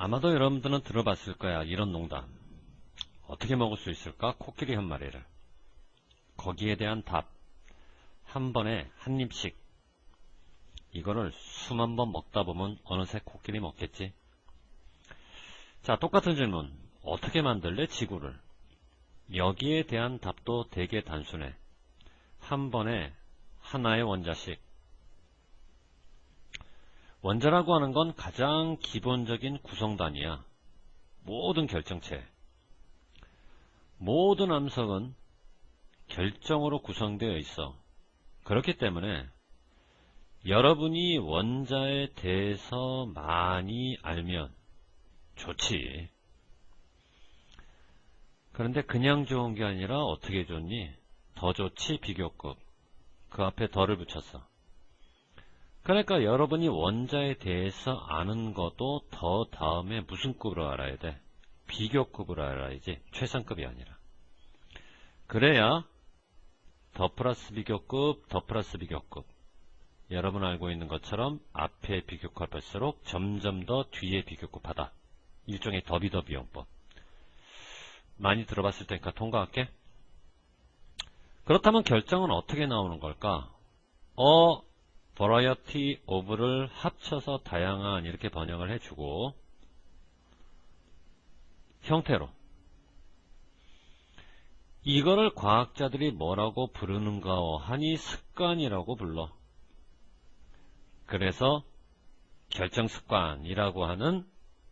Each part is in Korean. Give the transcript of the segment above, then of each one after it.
아마도 여러분들은 들어봤을 거야. 이런 농담. 어떻게 먹을 수 있을까? 코끼리 한 마리를. 거기에 대한 답. 한 번에 한 입씩. 이거를 수만 번 먹다 보면 어느새 코끼리 먹겠지. 자, 똑같은 질문. 어떻게 만들래? 지구를. 여기에 대한 답도 되게 단순해. 한 번에 하나의 원자씩. 원자라고 하는 건 가장 기본적인 구성단위야. 모든 결정체. 모든 암석은 결정으로 구성되어 있어. 그렇기 때문에 여러분이 원자에 대해서 많이 알면 좋지. 그런데 그냥 좋은 게 아니라 어떻게 좋니? 더 좋지 비교급. 그 앞에 더를 붙였어. 그러니까 여러분이 원자에 대해서 아는 것도 더 다음에 무슨 급으로 알아야 돼? 비교급으로 알아야지 최상급이 아니라. 그래야 더 플러스 비교급, 더 플러스 비교급. 여러분 알고 있는 것처럼 앞에 비교급 할수록 점점 더 뒤에 비교급 하다. 일종의 더비더비 용법. 많이 들어봤을 테니까 통과할게. 그렇다면 결정은 어떻게 나오는 걸까? 어, variety of를 합쳐서 다양한 이렇게 번역을 해주고 형태로 이거를 과학자들이 뭐라고 부르는가 하니 습관이라고 불러. 그래서 결정습관이라고 하는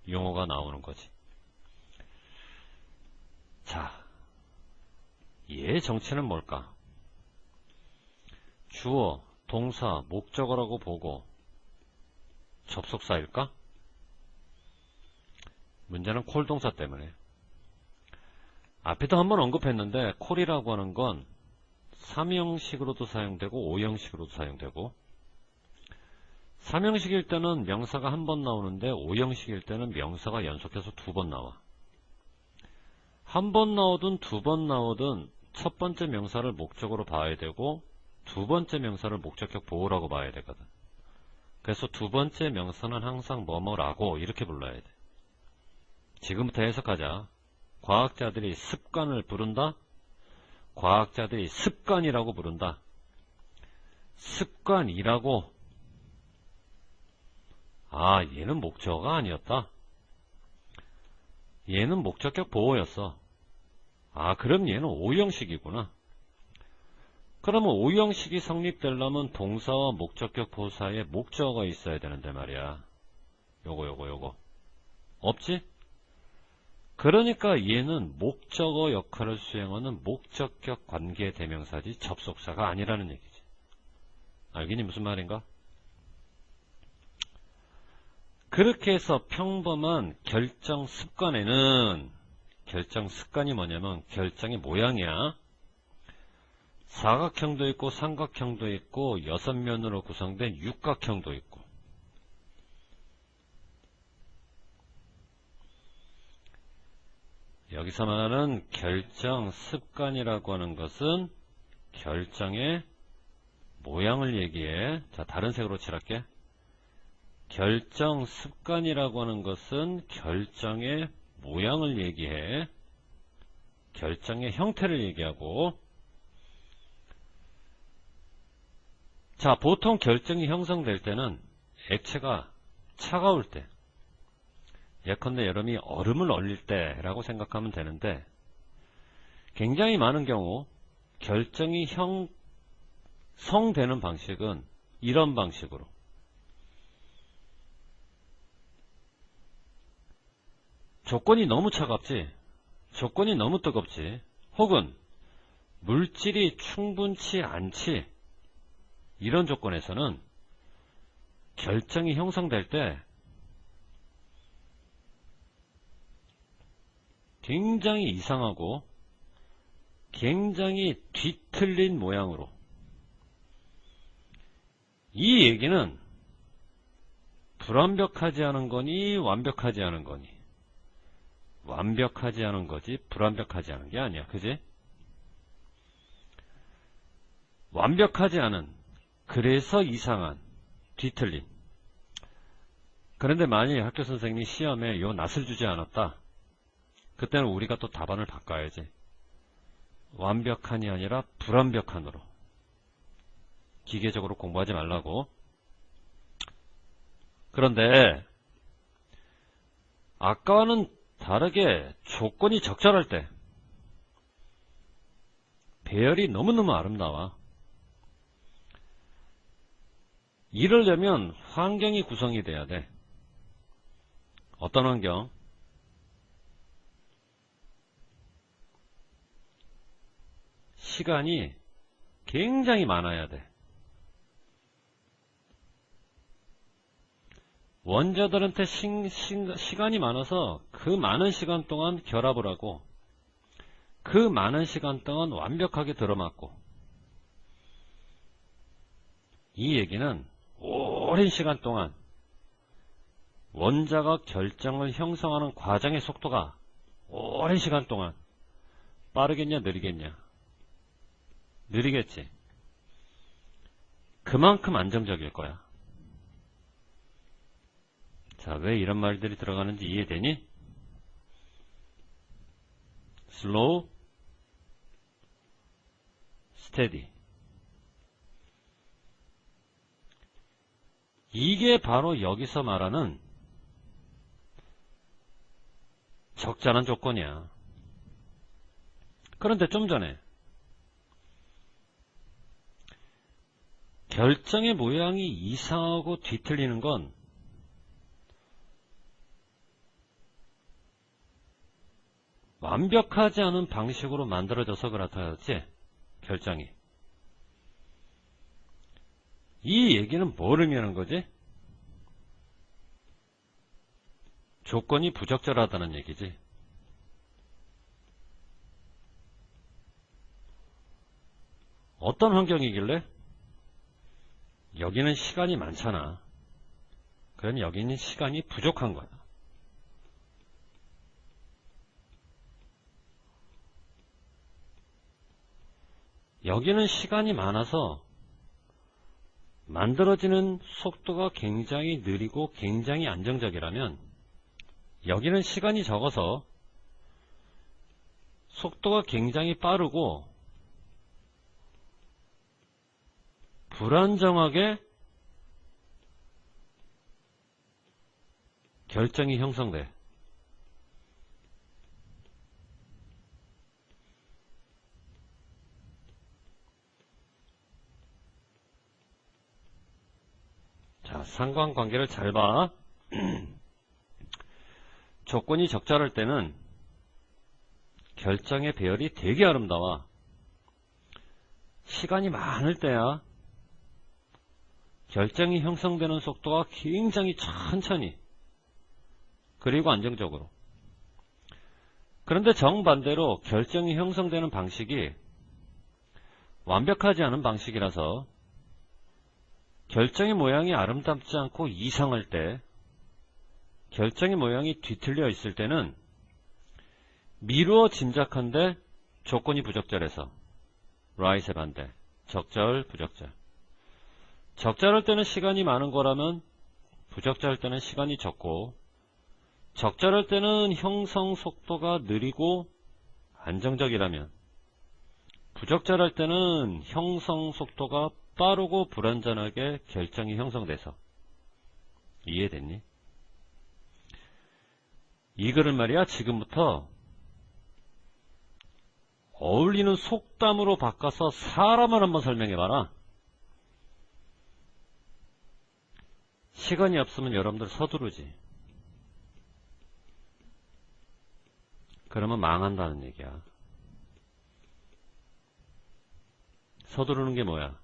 용어가 나오는 거지. 자, 얘의 정체는 뭘까? 주어, 동사, 목적어라고 보고 접속사일까? 문제는 콜 동사 때문에. 앞에도 한번 언급했는데 콜이라고 하는 건 3형식으로도 사용되고 5형식으로도 사용되고 3형식일 때는 명사가 한 번 나오는데 5형식일 때는 명사가 연속해서 두 번 나와. 한 번 나오든 두 번 나오든 첫 번째 명사를 목적으로 봐야 되고 두 번째 명사를 목적격 보호라고 봐야 되거든. 그래서 두 번째 명사는 항상 뭐뭐라고 이렇게 불러야 돼. 지금부터 해석하자. 과학자들이 습관을 부른다? 과학자들이 습관이라고 부른다. 습관이라고 아 얘는 목적어가 아니었다. 얘는 목적격 보호였어. 아 그럼 얘는 오형식이구나. 그러면 오형식이 성립되려면 동사와 목적격 보호 사이에 목적어가 있어야 되는데 말이야. 요거 요거 요거. 없지? 그러니까 얘는 목적어 역할을 수행하는 목적격 관계 대명사지 접속사가 아니라는 얘기지. 알겠니 무슨 말인가? 그렇게 해서 평범한 결정 습관에는 결정 습관이 뭐냐면 결정의 모양이야. 사각형도 있고 삼각형도 있고 여섯 면으로 구성된 육각형도 있고 여기서 말하는 결정 습관이라고 하는 것은 결정의 모양을 얘기해. 자, 다른 색으로 칠할게. 결정 습관이라고 하는 것은 결정의 모양을 얘기해. 결정의 형태를 얘기하고 자, 보통 결정이 형성될 때는 액체가 차가울 때 예컨대 여름이 얼음을 얼릴 때라고 생각하면 되는데 굉장히 많은 경우 결정이 형성되는 방식은 이런 방식으로. 조건이 너무 차갑지 조건이 너무 뜨겁지 혹은 물질이 충분치 않지 이런 조건에서는 결정이 형성될 때 굉장히 이상하고 굉장히 뒤틀린 모양으로 이 얘기는 불완벽하지 않은 거니 완벽하지 않은 거니 완벽하지 않은 거지 불완벽하지 않은 게 아니야 그지? 완벽하지 않은 그래서 이상한 뒤틀린 그런데 만약에 학교 선생님이 시험에 요 낯을 주지 않았다. 그때는 우리가 또 답안을 바꿔야지. 완벽한이 아니라 불완벽한으로. 기계적으로 공부하지 말라고. 그런데 아까와는 다르게 조건이 적절할 때 배열이 너무너무 아름다워. 이러려면 환경이 구성이 돼야 돼. 어떤 환경? 시간이 굉장히 많아야 돼. 원자들한테 시, 시, 시간이 많아서 그 많은 시간 동안 결합을 하고 그 많은 시간 동안 완벽하게 들어맞고 이 얘기는 오랜 시간 동안 원자가 결정을 형성하는 과정의 속도가 오랜 시간 동안 빠르겠냐 느리겠냐 느리겠지 그만큼 안정적일 거야 자, 왜 이런 말들이 들어가는지 이해되니? slow, steady. 이게 바로 여기서 말하는 적절한 조건이야. 그런데 좀 전에 결정의 모양이 이상하고 뒤틀리는 건 완벽하지 않은 방식으로 만들어져서 그렇다였지 결정이 이 얘기는 뭘 의미하는 거지? 조건이 부적절하다는 얘기지 어떤 환경이길래? 여기는 시간이 많잖아 그럼 여기는 시간이 부족한 거야 여기는 시간이 많아서 만들어지는 속도가 굉장히 느리고 굉장히 안정적이라면 여기는 시간이 적어서 속도가 굉장히 빠르고 불안정하게 결정이 형성돼. 자, 상관관계를 잘 봐. 조건이 적절할 때는 결정의 배열이 되게 아름다워. 시간이 많을 때야 결정이 형성되는 속도가 굉장히 천천히 그리고 안정적으로 그런데 정반대로 결정이 형성되는 방식이 완벽하지 않은 방식이라서 결정의 모양이 아름답지 않고 이상할 때 결정의 모양이 뒤틀려 있을 때는 미루어 짐작한데 조건이 부적절해서 right의 반대 적절 부적절. 적절할 때는 시간이 많은 거라면 부적절할 때는 시간이 적고 적절할 때는 형성 속도가 느리고 안정적이라면 부적절할 때는 형성 속도가 빠르고 불완전하게 결정이 형성돼서 이해됐니? 이 글을 말이야 지금부터 어울리는 속담으로 바꿔서 사람을 한번 설명해봐라. 시간이 없으면 여러분들 서두르지. 그러면 망한다는 얘기야. 서두르는 게 뭐야?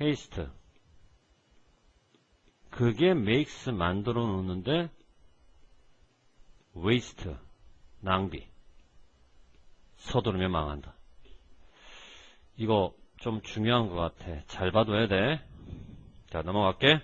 Haste. 그게 makes 만들어 놓는데 waste. 낭비. 서두르면 망한다. 이거 좀 중요한 것 같아. 잘 봐둬야 돼. 자, 넘어갈게.